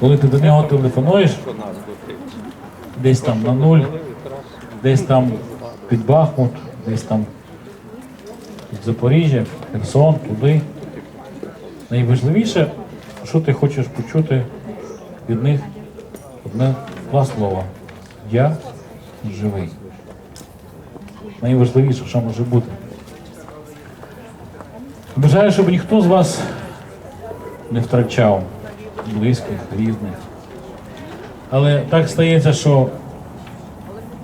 коли ти до нього телефонуєш, десь там на нуль, десь там під Бахмут, десь там під Запоріжжя, Херсон, туди. Найважливіше, що ти хочеш почути від них одне два слова. Я живий. Найважливіше, що може бути. Бажаю, щоб ніхто з вас не втрачав близьких, рідних. Але так стається, що,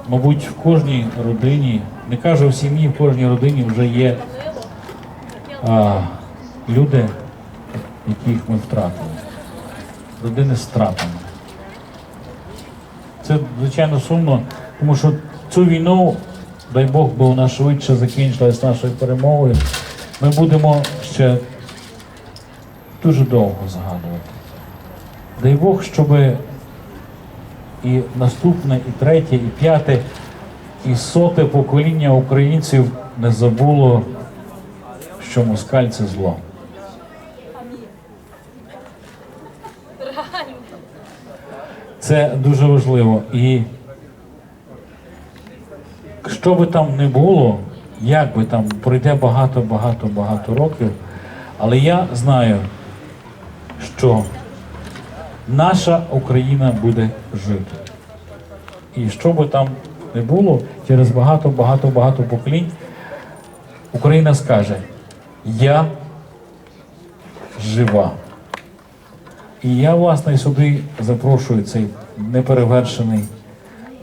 мабуть, в кожній родині, не кажу в сім'ї, в кожній родині вже є а, люди, яких ми втратили. Родини з. Це, звичайно, сумно, тому що цю війну, дай Бог, би вона швидше закінчилась нашою перемогою. Ми будемо ще дуже довго згадувати. Дай Бог, щоб і наступне, і третє, і п'яте, і соте покоління українців не забуло, що москаль це зло. Це дуже важливо. І що би там не було, як би там пройде багато-багато-багато років, але я знаю, що наша Україна буде жити. І що би там не було, через багато-багато-багато поколінь, Україна скаже: Я жива. І я, власне, сюди запрошую цей неперевершений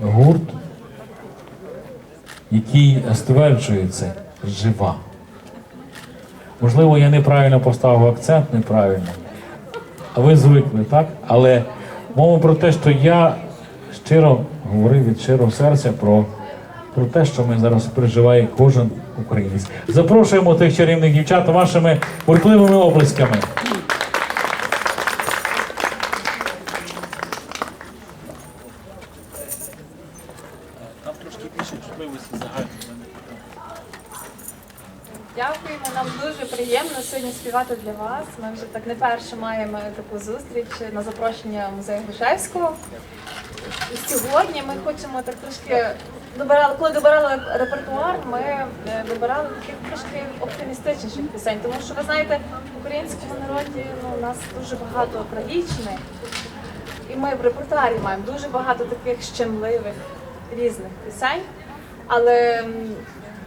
гурт, який стверджує це жива. Можливо, я неправильно поставив акцент, неправильно. А ви звикли, так? Але мова про те, що я щиро говорив від щирого серця про, про те, що ми зараз переживає кожен українець. Запрошуємо тих чарівних дівчат вашими буркливими оплесками. Там трошки більше чутливості загально. Дякуємо, нам дуже приємно сьогодні співати для вас. Ми вже так не перше маємо таку зустріч на запрошення музею Грушевського. І сьогодні ми хочемо так трошки добирали, коли добирали репертуар, ми е, вибирали таких трошки оптимістичніших пісень, тому що ви знаєте, в українському народі ну, у нас дуже багато трагічних. І ми в репертуарі маємо дуже багато таких щемливих різних пісень. Але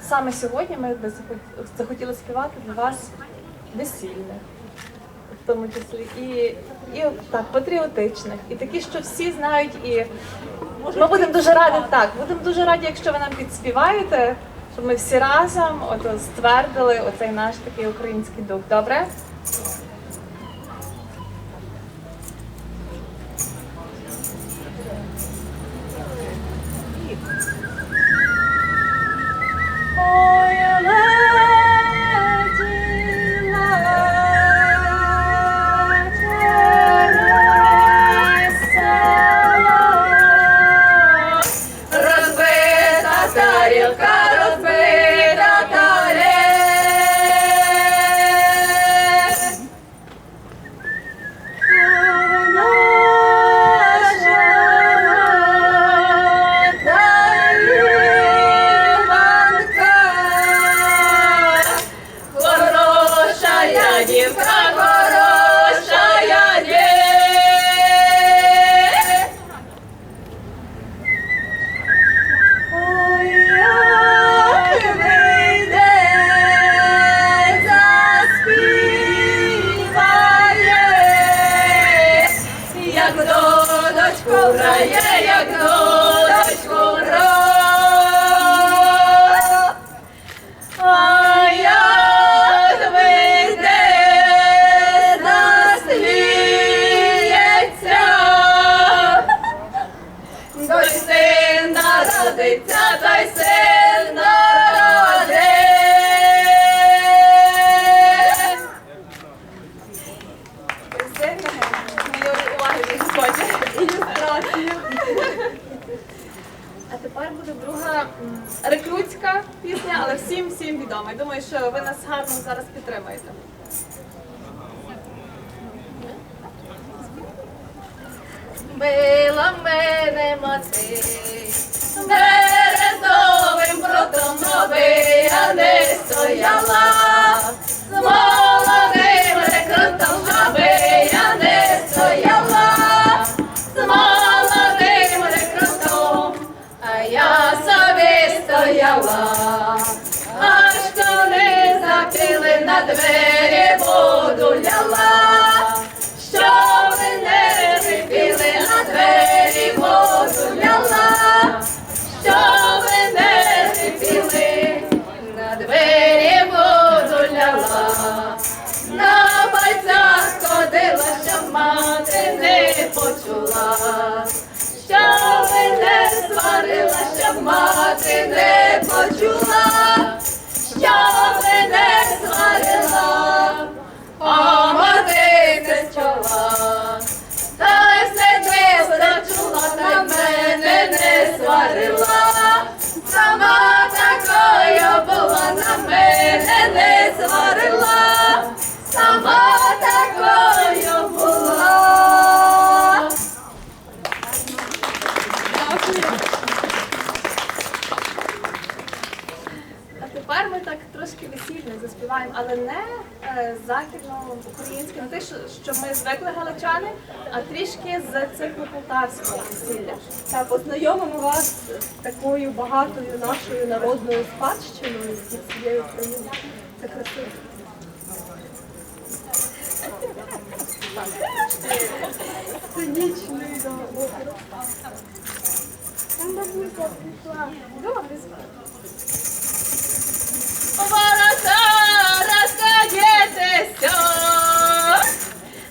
саме сьогодні ми захотіли співати для вас весільних, в тому числі і, і так, патріотичних, і такі, що всі знають, і ми будемо дуже раді, так, будемо дуже раді, якщо ви нам підспіваєте, щоб ми всі разом ото ствердили оцей наш такий український дух. Добре? We'll go. Мене мати, березовим протом новий я не стояла, з молодим рекрутом я не стояла, з молодим а я собі стояла, аж коли закрили на двері воду ляла, мати не почула, що мене сварила, щоб мати не почула, такою була, на мене не сварила. Сама такою була. Заспіваємо, але не е, західно-українське, не те, що, ми звикли галичани, а трішки з цикла полтавського весілля. Так, познайомимо вас з такою багатою нашою народною спадщиною зі всієї України. Це красиво. Сценічний да, опір. Там бабуся прийшла. Добре, Ворота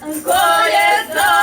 розкадітеся,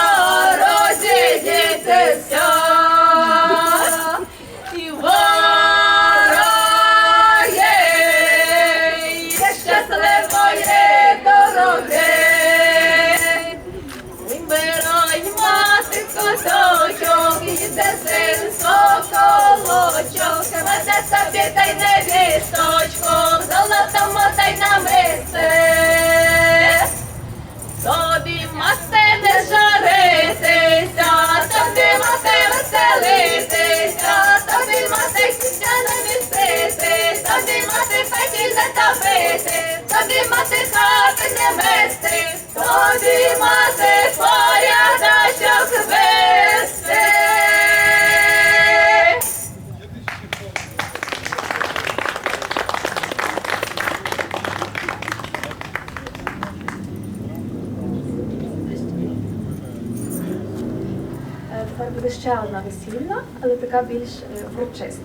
не топити, тобі мати хати не мести, тобі мати порядочок вести. Е, Тепер буде ще одна весільна, але така більш е, урочиста.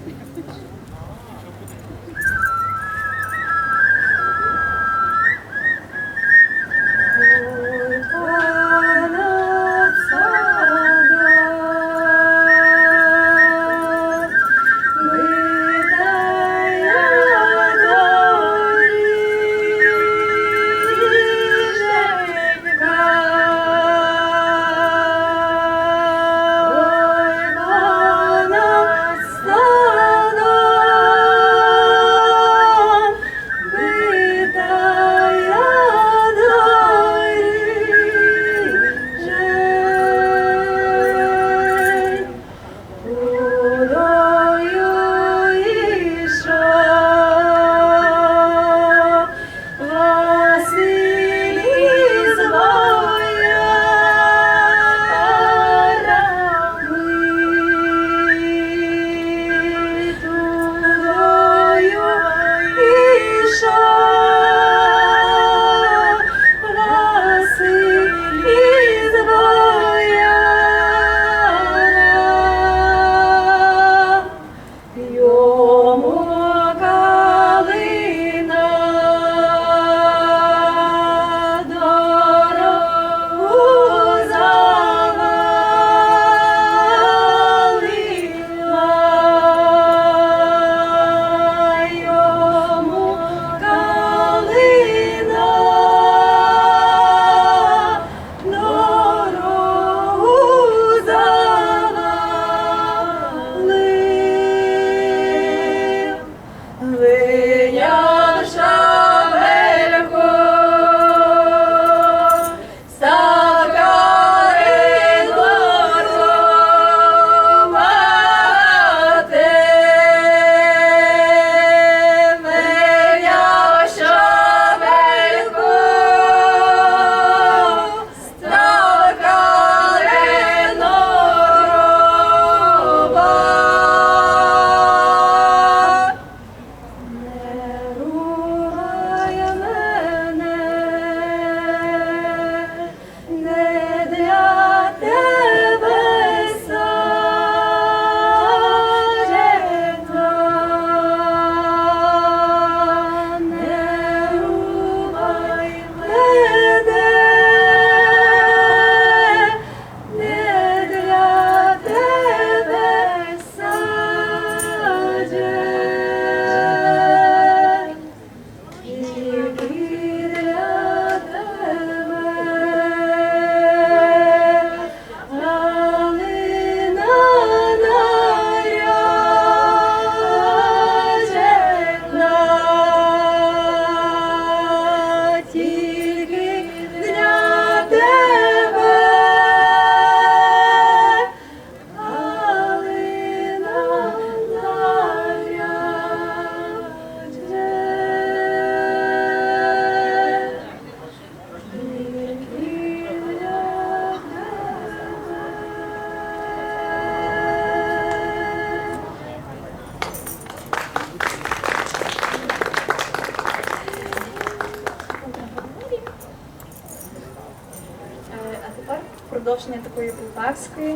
Продовження такої полтавської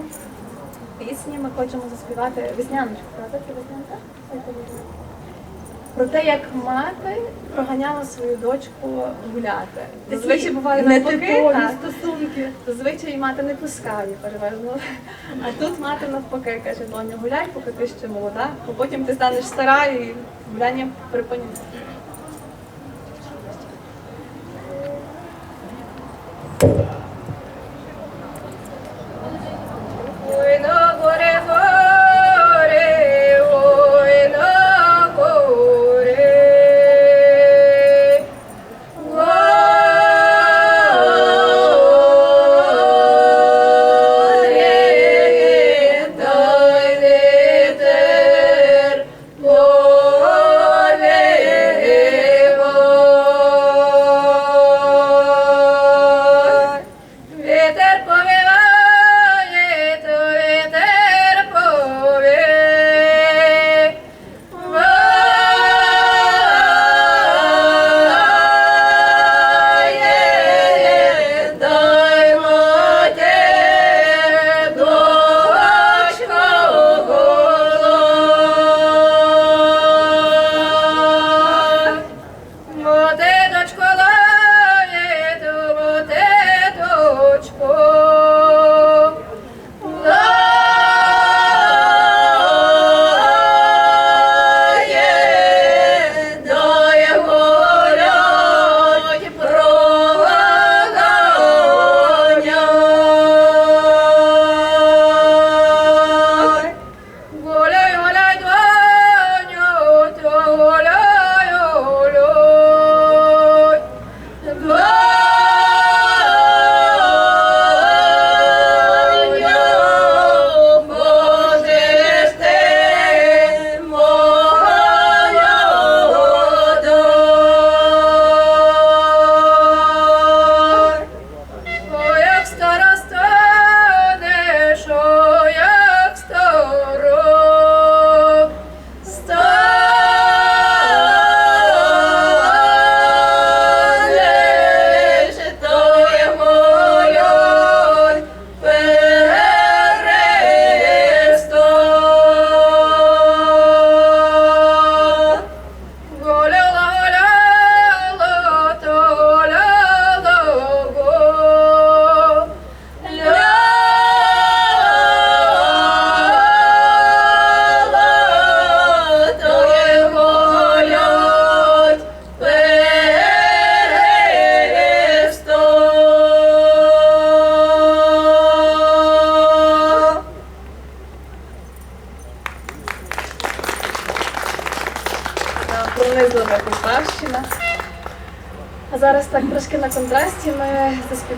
пісні ми хочемо заспівати весняночку, правда? Це веснянка? Про те, як мати проганяла свою дочку гуляти. Зазвичай буває навпаки, так. стосунки. Зазвичай мати не пускає переважно. А тут мати навпаки каже, доню, гуляй, поки ти ще молода, бо потім ти станеш стара і гуляння припиниться.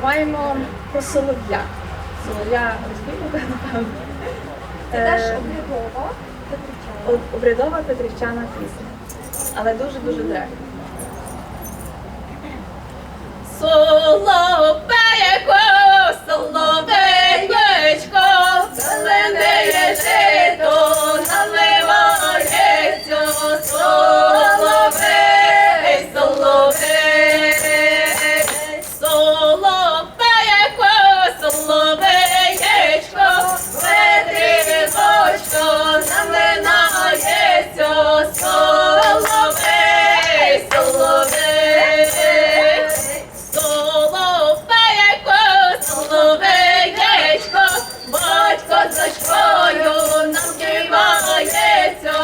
Заспіваємо про солов'я. Солов'я розбійника, напевно. Це теж Е, обрядова Петричана. обрядова петрівчана пісня. Але дуже-дуже древня. Соловейко, соловейко, зелене Дочкою нам співається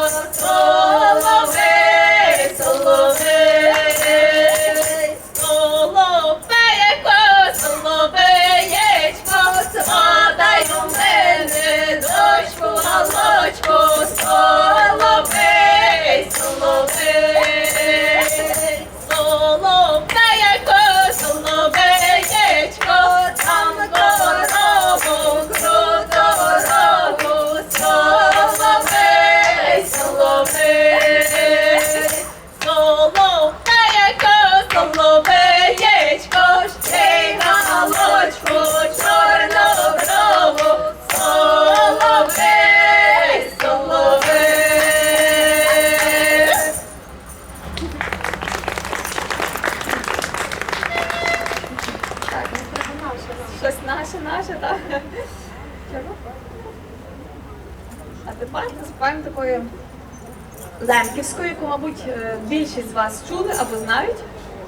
лемківською, яку, мабуть, е, більшість з вас чули або знають.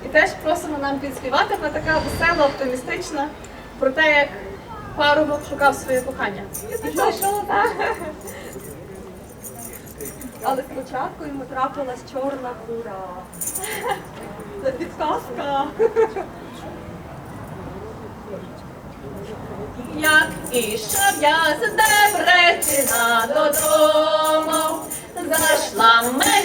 І теж просимо нам підспівати, вона така весела, оптимістична, про те, як парубок шукав своє кохання. І знайшов. так. Але спочатку йому трапилась чорна кура. Це підказка. Як ішов я з Дебречина додому, зайшла мені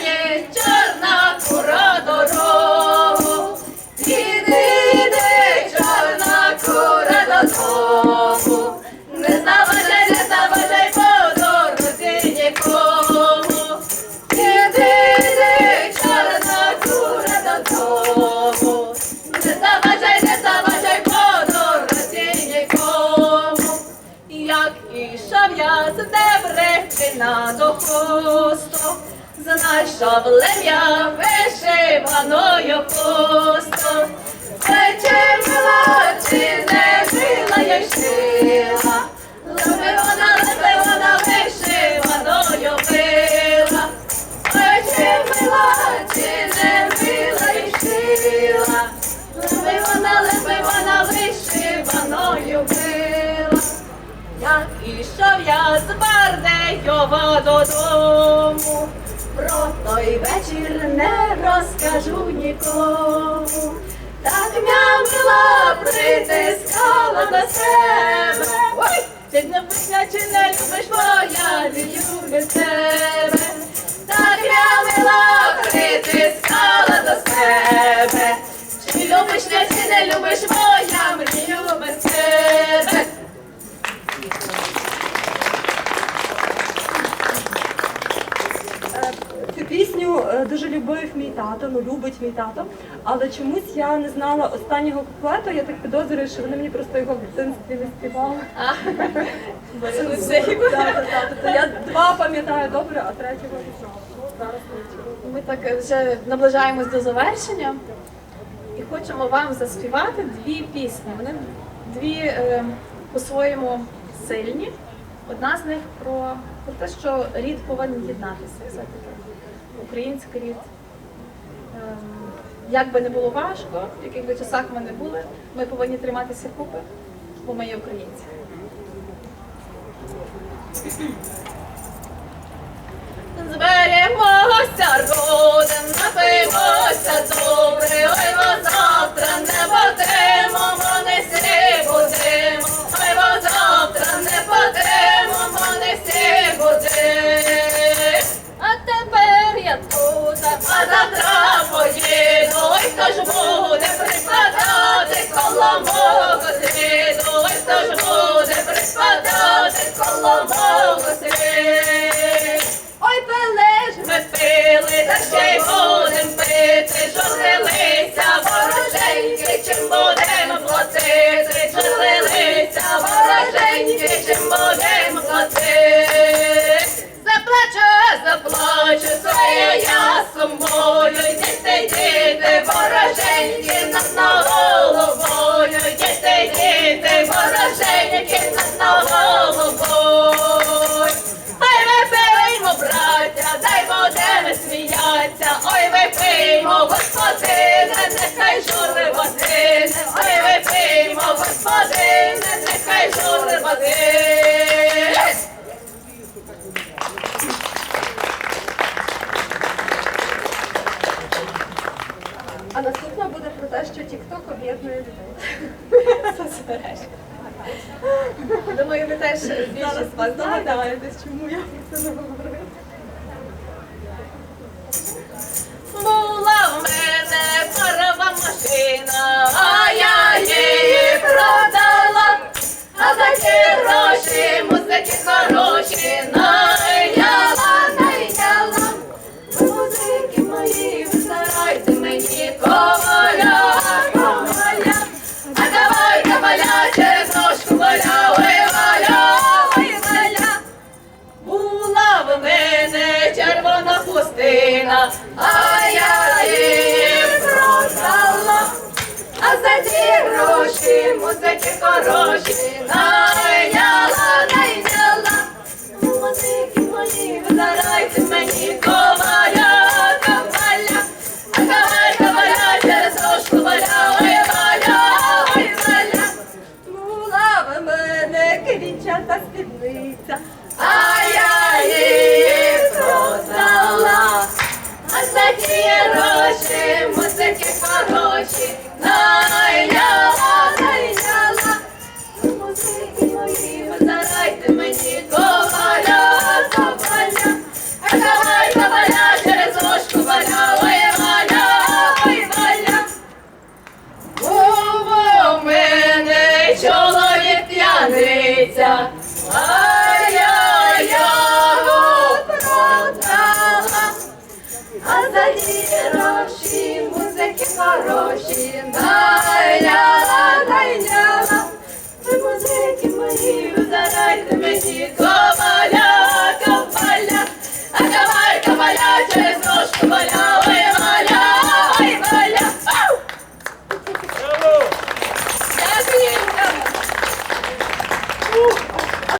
знайшов лем'я вишиваною пусто, Вечер мила, чи не мила я й до себе. Ой, чи не писня, чи не любиш моя, не любить тебе. Так я м'ямила притискала до себе. Чи любиш мене, чи не любиш моя, мені любить тебе. Е, Цю пісню е, дуже любив мій тато, ну любить мій тато. Але чомусь я не знала останнього куплету. Я так підозрюю, що вони мені просто його в дитинстві не співали. Це не все. Так. Тобто я два пам'ятаю добре, а третього не знала. Зараз. Ми так вже наближаємось до завершення і хочемо вам заспівати дві пісні. Вони дві е, по-своєму сильні. Одна з них про, про те, що рід повинен єднатися. Все-таки український рід. Як би не було важко, в яких би часах ми не були, ми повинні триматися купи, бо ми є українці. Зберемося, родом, напимося добре, ой, бо завтра не будемо, бо не всі будемо, ой, бо завтра не будемо, а завтра поїду, ой, хто ж буде припадати коло мого світу, ой, хто ж буде припадати коло мого світу. Ой, ж ми пили, та ще й будем пити, журилися нехай. А наступна буде про те, що TikTok об'єднує людей. Соцмережі. Думаю, ви теж Зараз більшість вас вас знаєте. догадаєтесь, чому я про це не говорила. Хороші, найняла. Ви музики мої, старайте мені коваля, коваля. А давай, коваля, через. Була в мене червона хустина, а я її продала. А за ті гроші, музики хороші, найняла, найняла. Задайте мені коваря, коваля, а коваль, коваля, через ой, валя, ой, валя. Ну, Була в мене квітчата спідниця, а я її продала. А за ті гроші, музики хороші, найняла. But